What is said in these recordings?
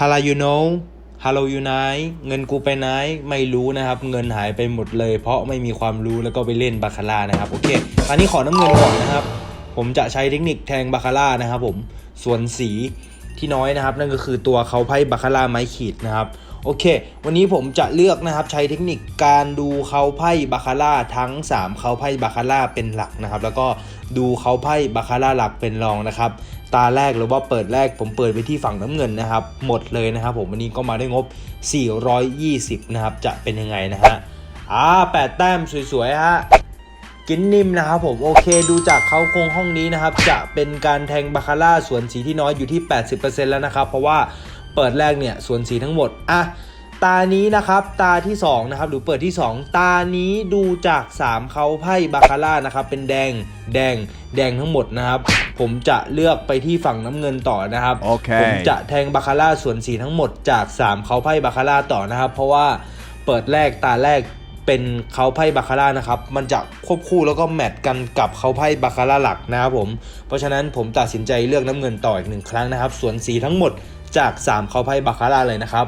Hello you know Hello you n i เงินกูไปไหนไม่รู้นะครับ เงินหายไปหมดเลย เพราะไม่มีความรู้แล้วก็ไปเล่นบาคาร่านะครับโอเคอันนี้ขอน้ำเงินก่อนนะครับ ผมจะใช้เทคนิคแทงบาคาร่านะครับ ผมส่วนสีที่น้อยนะครับ นั่นก็คือตัวเขาไพ่บาคาร่าไม้ขีดนะครับโอเค วันนี้ผมจะเลือกนะครับใช้เทคนิคการดูเขาไพ่บาคาร่าทั้ง 3เขาไพ่บาคาร่าเป็นหลักนะครับ แล้วก็ดูเขาไพ่บาคาร่าหลักเป็นรองนะครับ ตาแรกหรือว่าเปิดแรกผมเปิดไปที่ฝั่งน้ำเงินนะครับ หมดเลยนะครับ ผมวันนี้ก็มาได้งบ 420 นะครับ จะเป็นยังไงนะฮะอ่าแปดแต้มสวยๆฮะกินนิ่มนะครับผมโอเคดูจากเขาโครงห้องนี้นะครับ จะเป็นการแทงบาคาร่าส่วนสีที่น้อยอยู่ที่ 80%แล้วนะครับ เพราะว่าเปิดแรกเนี่ยส่วนสีทั้งหมดอะ ตานี้นะครับ ตาที่2นะครับหรือเปิดที่ 2 ตานี้ดูจาก 3เขาไพ่บาคาร่านะครับ เป็นแดงแดงแดงทั้งหมดนะครับ ผมจะเลือกไปที่ฝั่งน้ำเงินต่อนะครับโอเคผมจะแทงบาคาร่าส่วนสีทั้งหมดจาก 3เขาไพ่บาคาร่าต่อนะครับ เพราะว่าเปิดแรกตาแรกเป็นเขาไพ่บาคาร่านะครับ มันจะควบคู่แล้วก็แมทกันกับเขาไพ่บาคาร่าหลักนะครับผม เพราะฉะนั้นผมตัดสินใจเลือกน้ำเงินต่ออีกหนึ่งครั้งนะครับ ส่วนสีทั้งหมดจาก 3เขาไพ่บาคาร่าเลยนะครับ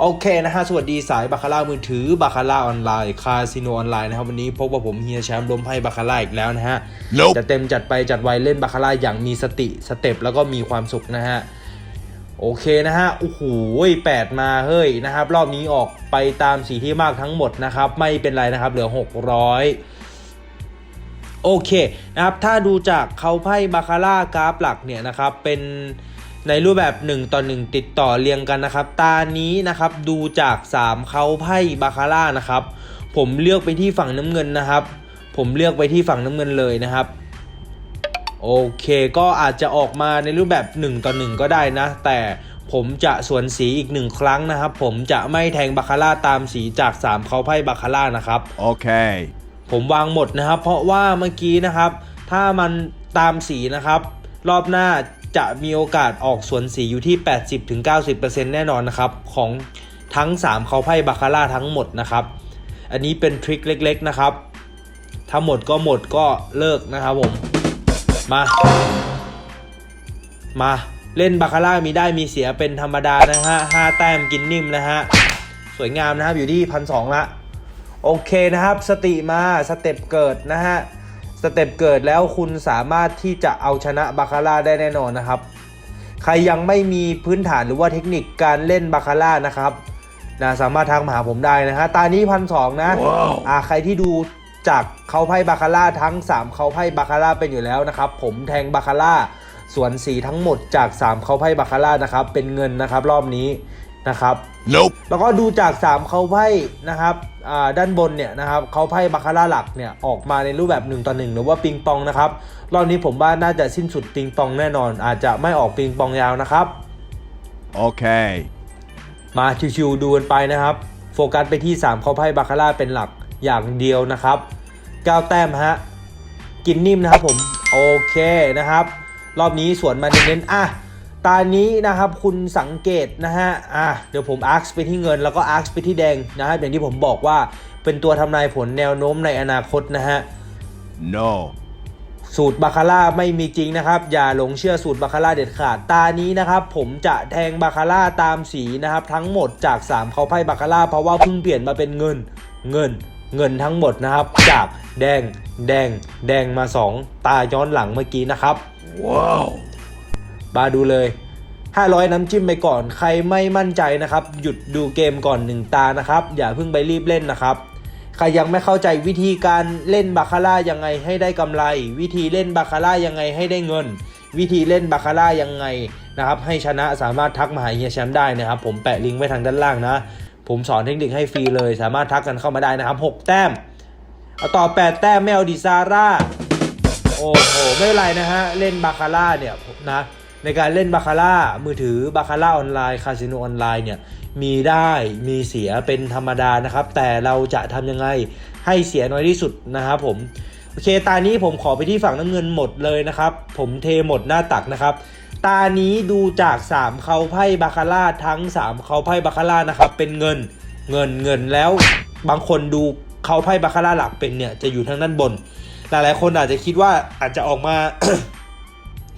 โอเคนะฮะสวัสดีสายบาคาร่ามือถือบาคาร่าออนไลน์คาสิโนออนไลน์นะครับวันนี้พบว่าผมเฮียแชมป์ล้มไพ่บาคาร่าอีกแล้วนะฮะ Nope จะเต็มจัดไปจัดไวเล่นบาคาร่าอย่างมีสติสเต็ปแล้วก็มีความสุขนะฮะโอเคนะฮะโอ้โหแปดมาเฮ้ยนะครับ รอบนี้ออกไปตามสีที่มากทั้งหมดนะครับ ไม่เป็นไรนะครับเหลือ 600 โอเคนะครับถ้าดูจากเขาไพ่บาคาร่ากราฟหลักเนี่ยนะครับเป็น ในรูปแบบ 1 ต่อ 1 ติดต่อเรียงกันนะครับ ตานี้นะครับดูจาก 3เขาไพ่บาคาร่านะครับ ผมเลือกไปที่ฝั่งน้ำเงินนะครับ ผมเลือกไปที่ฝั่งน้ำเงินเลยนะครับโอเคก็อาจจะออกมาในรูปแบบ 1 ต่อ 1 ก็ได้นะ แต่ผมจะสวนสีอีกหนึ่งครั้งนะครับ ผมจะไม่แทงบาคาร่าตามสีจาก 3เขาไพ่บาคาร่านะครับ Okay. ผมวางหมดนะครับ เพราะว่าเมื่อกี้นะครับ ถ้ามันตามสีนะครับ รอบหน้า จะมีโอกาสออกสวนสีอยู่ที่ 80-90%แน่นอนนะครับ ของทั้ง 3 เขาไพ่บาคาร่าทั้งหมดนะครับ อันนี้เป็นทริคเล็กๆนะครับ ถ้าหมดก็หมดก็เลิกนะครับผม มา มาเล่นบาคาร่ามีได้มีเสียเป็นธรรมดานะฮะห้าแต้มกินนิ่มนะฮะ สวยงามนะครับอยู่ที่พันสองละ โอเคนะครับ สติมาสเต็ปเกิดนะฮะ สเต็ปเกิดแล้วคุณสามารถที่จะเอาชนะบาคาร่าได้แน่นอนนะครับ ใครยังไม่มีพื้นฐานหรือว่าเทคนิคการเล่นบาคาร่านะครับนะสามารถทักมาหาผมได้นะฮะตานี้พันสองนะว้าวอ่าใครที่ดูจากเขาไพ่บาคาร่าทั้ง 3เขาไพ่บาคาร่าเป็นอยู่แล้วนะครับ ผมแทงบาคาร่าส่วนสีทั้งหมดจาก 3เขาไพ่บาคาร่านะครับเป็นเงินนะครับรอบนี้ นะครับ Nope. แล้วก็ดูจาก 3เขาไพ่นะครับอ่าด้านบนเนี่ยนะครับเขาไพ่บาคาร่าหลักเนี่ยออกมาในรูปแบบ1ต่อ1หรือว่าปิงปองนะครับรอบนี้ผมว่าน่าจะสิ้นสุดปิงปองแน่นอน อาจจะไม่ออกปิงปองยาวนะครับ Okay. มาชิวๆดูกันไปนะครับ โฟกัสไปที่ 3เขาไพ่บาคาร่าเป็นหลักอย่างเดียวนะครับ9แต้มฮะกินนิ่มนะครับผมโอเคนะครับ รอบนี้สวนมาเน้นๆอะ ตานี้นะครับคุณสังเกตนะฮะอะเดี๋ยวผมอาร์คไปที่เงินแล้วก็อาร์คไปที่แดงนะครับอย่างที่ผมบอกว่าเป็นตัวทำนายผลแนวโน้มในอนาคตนะฮะ No. สูตรบาคาร่าไม่มีจริงนะครับ อย่าหลงเชื่อสูตรบาคาร่าเด็ดขาดตานี้นะครับ ผมจะแทงบาคาร่าตามสีนะครับ ทั้งหมดจาก 3เขาไพ่บาคาร่าเพราะว่าเพิ่งเปลี่ยนมาเป็นเงินเงินเงินทั้งหมดนะครับ จากแดงแดงแดงมา 2 ตาย้อนหลังเมื่อกี้นะครับ Wow. มาดูเลย 500 น้ำจิ้มไปก่อน ใครไม่มั่นใจนะครับ หยุดดูเกมก่อน1ตานะครับ อย่าเพิ่งไปรีบเล่นนะครับใครยังไม่เข้าใจวิธีการเล่นบาคาร่ายังไงให้ได้กำไร วิธีเล่นบาคาร่ายังไงให้ได้เงิน วิธีเล่นบาคาร่ายังไงนะครับให้ชนะสามารถทักมาหาเฮียแชมป์ได้นะครับ ผมแปะลิงก์ไว้ทางด้านล่างนะ ผมสอนเทคนิคให้ฟรีเลย สามารถทักกันเข้ามาได้นะครับ 6 แต้มเอาต่อ 8 แต้มไม่เอาดิซาร่าโอ้โหไม่เป็นไรนะฮะเล่นบาคาร่าเนี่ยนะ ในการเล่นบาคาร่ามือถือบาคาร่าออนไลน์คาสิโนออนไลน์เนี่ยมีได้มีเสียเป็นธรรมดานะครับ แต่เราจะทำยังไงให้เสียน้อยที่สุดนะครับผมโอเคตานี้ผมขอไปที่ฝั่งน้ำเงินหมดเลยนะครับ ผมเทหมดหน้าตักนะครับ ตานี้ดูจาก 3 เขาไพ่บาคาร่าทั้ง 3 เขาไพ่บาคาร่านะครับ เป็นเงินเงินเงินแล้ว บางคนดูเขาไพ่บาคาร่าหลักเป็นเนี่ยจะอยู่ทางด้านบน หลายๆคนอาจจะคิดว่าอาจจะออกมา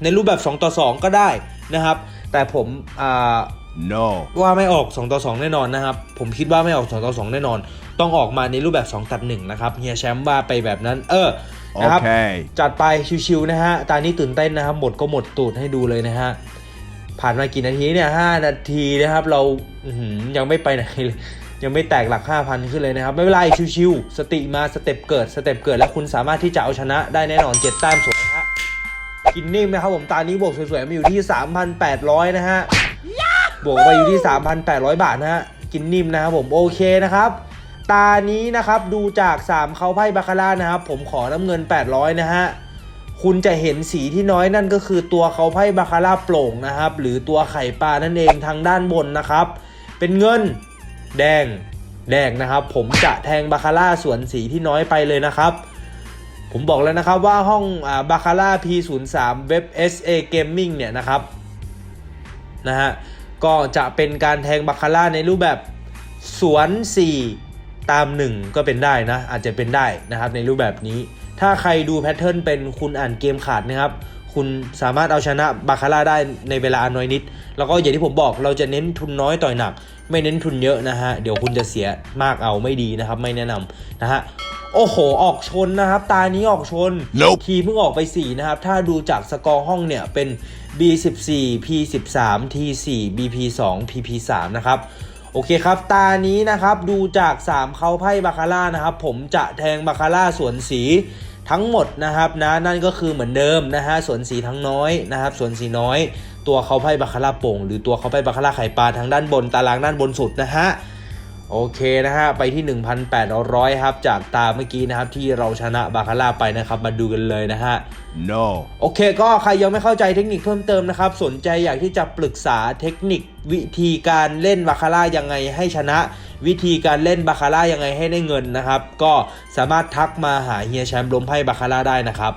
ในรูปแบบ 2 ต่อ 2 ก็ได้นะครับ แต่ผมอ่า No. ว่าไม่ออก 2 ต่อ 2 แน่นอนนะครับ ผมคิดว่าไม่ออก 2 ต่อ 2 แน่นอน ต้องออกมาในรูปแบบ 2 ตัด 1 นะครับเฮียแชมป์ว่าไปแบบนั้น เออนะครับ Okay. จัดไปชิวๆนะฮะตอนนี้ตื่นเต้นนะครับ หมดก็หมดตูดให้ดูเลยนะฮะ ผ่านมากี่นาทีเนี่ยห้านาทีนะครับ เราอื้อหือยังไม่ไปไหนเลยยังไม่แตกหลัก 5,000 ขึ้นเลยนะครับ ไม่เป็นไรชิวๆสติมาสเต็ปเกิด สเต็ปเกิด แล้วคุณสามารถที่จะเอาชนะได้แน่นอนเจ็ดแต้มสวยนะฮะ กินนิ่มนะครับผมตอนนี้บวกสวยๆมาอยู่ที่ 3,800 นะฮะบวกไปอยู่ที่ 3,800 บาทนะฮะกินนิ่มนะครับผมโอเคนะครับตานี้นะครับดูจาก 3เขาไพ่บาคาร่านะครับผมขอน้ำเงิน 800 นะฮะคุณจะเห็นสีที่น้อยนั่นก็คือตัวเขาไพ่บาคาร่าโปร่งนะครับ หรือตัวไข่ปลานั่นเองทางด้านบนนะครับ เป็นเงินแดงแดงนะครับ ผมจะแทงบาคาร่าส่วนสีที่น้อยไปเลยนะครับ ผมบอกแล้วนะครับว่าห้องบาคาร่า P03 เว็บ SA Gaming เนี่ยนะครับนะฮะก็จะเป็นการแทงบาคาร่าในรูปแบบสวน 4 ตาม 1 ก็เป็นได้นะ อาจจะเป็นได้นะครับในรูปแบบนี้ ถ้าใครดูแพทเทิร์นเป็นคุณอ่านเกมขาดนะครับ คุณสามารถเอาชนะบาคาร่าได้ในเวลาน้อยนิด แล้วก็อย่างที่ผมบอกเราจะเน้นทุนน้อยต่อยหนัก ไม่เน้นทุนเยอะนะฮะ เดี๋ยวคุณจะเสียมากเอาไม่ดีนะครับ ไม่แนะนำนะฮะโอ้โห ออกชนนะครับ ตานี้ออกชน Nope ทีเพิ่งออกไป 4 นะครับ ถ้าดูจากสกอร์ห้องเนี่ย เป็น B14 P13 T4 BP2 PP3 นะครับ โอเคครับ ตานี้นะครับ ดูจาก 3 เขาไพ่บาคาร่านะครับ ผมจะแทงบาคาร่าสวนสี ทั้งหมดนะครับนะนั่นก็คือเหมือนเดิมนะฮะสวนสีทั้งน้อยนะครับสวนสีน้อย ตัวเขาไพ่บาคาร่าโป่ง หรือตัวเขาไพ่บาคาร่าไข่ปลาทางด้านบนตารางด้านบนสุดนะฮะโอเคนะฮะไปที่ 1,800 ครับ จากตาเมื่อกี้นะครับที่เราชนะบาคาร่าไปนะครับมาดูกันเลยนะฮะ No. โอเคก็ใครยังไม่เข้าใจเทคนิคเพิ่มเติมนะครับ สนใจอยากที่จะปรึกษาเทคนิควิธีการเล่นบาคาร่ายังไงให้ชนะ วิธีการเล่นบาคาร่ายังไงให้ได้เงินนะครับ ก็สามารถทักมาหาเฮียแชมป์ล้มไพ่บาคาร่าได้นะครับ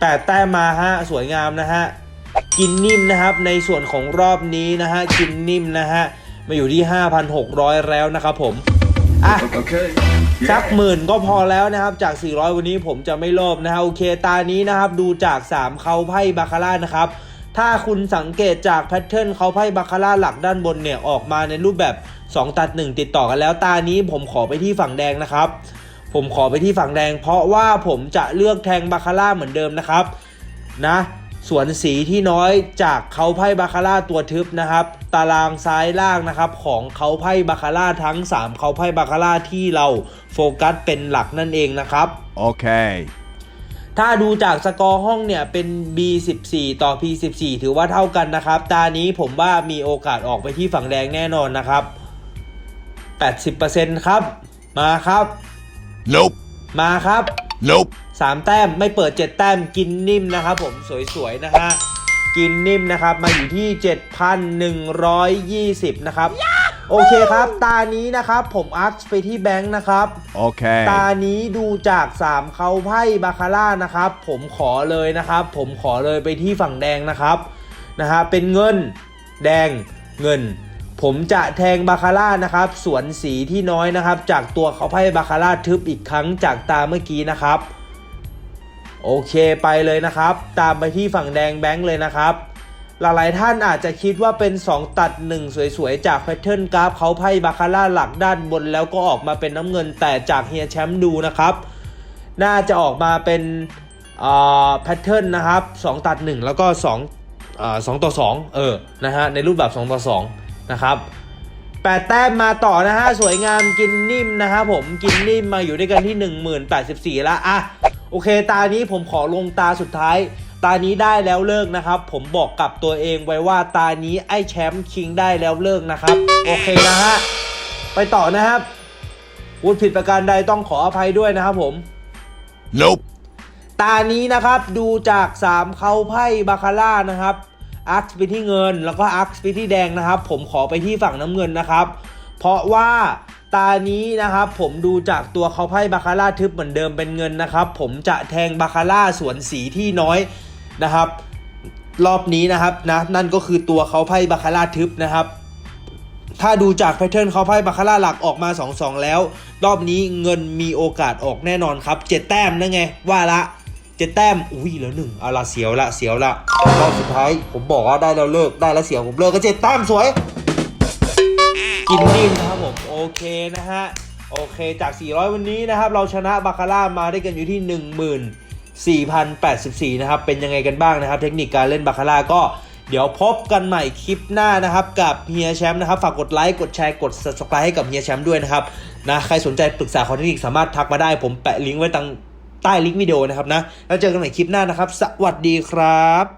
แต่แต้มมาฮะสวยงามนะฮะกินนิ่มนะครับในส่วนของรอบนี้นะฮะกินนิ่มนะฮะมาอยู่ที่ 5,600 แล้วนะครับผมอะสักหมื่นก็พอแล้วนะครับจาก 400 วันนี้ผมจะไม่โลภนะฮะโอเคตานี้นะครับดูจาก 3 เขาไพ่บาคาร่านะครับ ถ้าคุณสังเกตจากแพทเทิร์นเขาไพ่บาคาร่าหลักด้านบนเนี่ยออกมาในรูปแบบ 2 ตัด 1 ติดต่อกันแล้วตานี้ผมขอไปที่ฝั่งแดงนะครับ ผมขอไปที่ฝั่งแดง เพราะว่าผมจะเลือกแทงบาคาร่าเหมือนเดิมนะครับนะส่วนสีที่น้อยจากเขาไพ่บาคาร่าตัวทึบนะครับ ตารางซ้ายล่างนะครับของเขาไพ่บาคาร่าทั้ง 3เขาไพ่บาคาร่าที่เราโฟกัสเป็นหลักนั่นเองนะครับ Okay. ถ้าดูจากสกอร์ห้องเนี่ยเป็น B14 ต่อ P14 ถือว่าเท่ากันนะครับ ตานี้ผมว่ามีโอกาสออกไปที่ฝั่งแดงแน่นอนนะครับ 80%ครับ มาครับ Nope. มาครับ Nope. สามแต้มไม่เปิด 7 แต้มกินนิ่มนะครับผมสวยๆนะฮะกินนิ่มนะครับมาอยู่ที่ 7,120 นะครับ โอเคครับ ตานี้นะครับ ผมอัพไปที่แบงค์นะครับ Okay. ตานี้ดูจาก3เขาไพ่บาคาร่านะครับ ผมขอเลยนะครับ ผมขอเลยไปที่ฝั่งแดงนะครับนะฮะเป็นเงินแดงเงิน ผมจะแทงบาคาร่านะครับ สวนสีที่น้อยนะครับ จากตัวเขาไพ่บาคาร่าทึบอีกครั้งจากตาเมื่อกี้นะครับ โอเคไปเลยนะครับ ตามไปที่ฝั่งแดงแบงค์เลยนะครับ หลายๆท่านอาจจะคิดว่าเป็น 2 ตัด 1 สวยๆ จากแพทเทิร์นกราฟเขาไพ่บาคาร่าหลักด้านบนแล้วก็ออกมาเป็นน้ำเงินแต่จากเฮียแชมป์ดูนะครับ น่าจะออกมาเป็นแพทเทิร์นนะครับ 2 ตัด 1 แล้วก็2อ่า2ต่อ 2 เออนะฮะในรูปแบบ 2 ต่อ 2 นะครับแปดแต้มมาต่อนะฮะ สวยงามกินนิ่มนะครับผมกินนิ่มมาอยู่ด้วยกันที่ 1084 แล้วอะโอเคตานี้ผมขอลงตาสุดท้าย ตานี้ได้แล้วเลิกนะครับ ผมบอกกับตัวเองไว้ว่าตานี้ไอ้แชมป์คิงได้แล้วเลิกนะครับ โอเคนะฮะ ไปต่อนะครับพูดผิดประการใดต้องขออภัยด้วยนะครับผม Nope. ตานี้นะครับดูจาก 3 เขาไพ่บาคาร่านะครับอักไปที่เงิน แล้วก็อักไปที่แดงนะครับ ผมขอไปที่ฝั่งน้ำเงินนะครับ เพราะว่าตานี้นะครับผมดูจากตัวเขาไพ่บาคาร่าทึบเหมือนเดิมเป็นเงินนะครับ ผมจะแทงบาคาร่าสวนสีที่น้อย นะครับ รอบนี้นะครับนะนั่นก็คือตัวเขาไพ่บาคาร่าทึบนะครับ ถ้าดูจากแพทเทิร์นเขาไพ่บาคาร่าหลักออกมา 2-2 แล้ว รอบนี้เงินมีโอกาสออกแน่นอนครับ 7 แต้มนั่นไง ว่าละเจ็ดแต้ม อุ้ยเหลือหนึ่งเอาละเสียวละเสียวละรอบสุดท้ายผมบอกว่าได้แล้วเลิกได้แล้วเสียวผมเลิกก็เจ็ดแต้มสวย กินนิ่มนะครับผมโอเคนะฮะ โอเคจาก 400 วันนี้นะครับ เราชนะบาคาร่ามาได้กันอยู่ที่ 4,084 นะครับ เป็นยังไงกันบ้างนะครับ เทคนิคการเล่นบาคาร่าก็เดี๋ยวพบกันใหม่คลิปหน้านะครับกับเฮียแชมป์นะครับ ฝากกดไลค์กดแชร์กด subscribe ให้กับเฮียแชมป์ด้วยนะครับนะใครสนใจปรึกษาคอเทคนิคสามารถทักมาได้ผมแปะลิงก์ไว้ตังใต้ลิงก์วิดีโอนะครับนะแล้วเจอกันใหม่คลิปหน้านะครับ สวัสดีครับ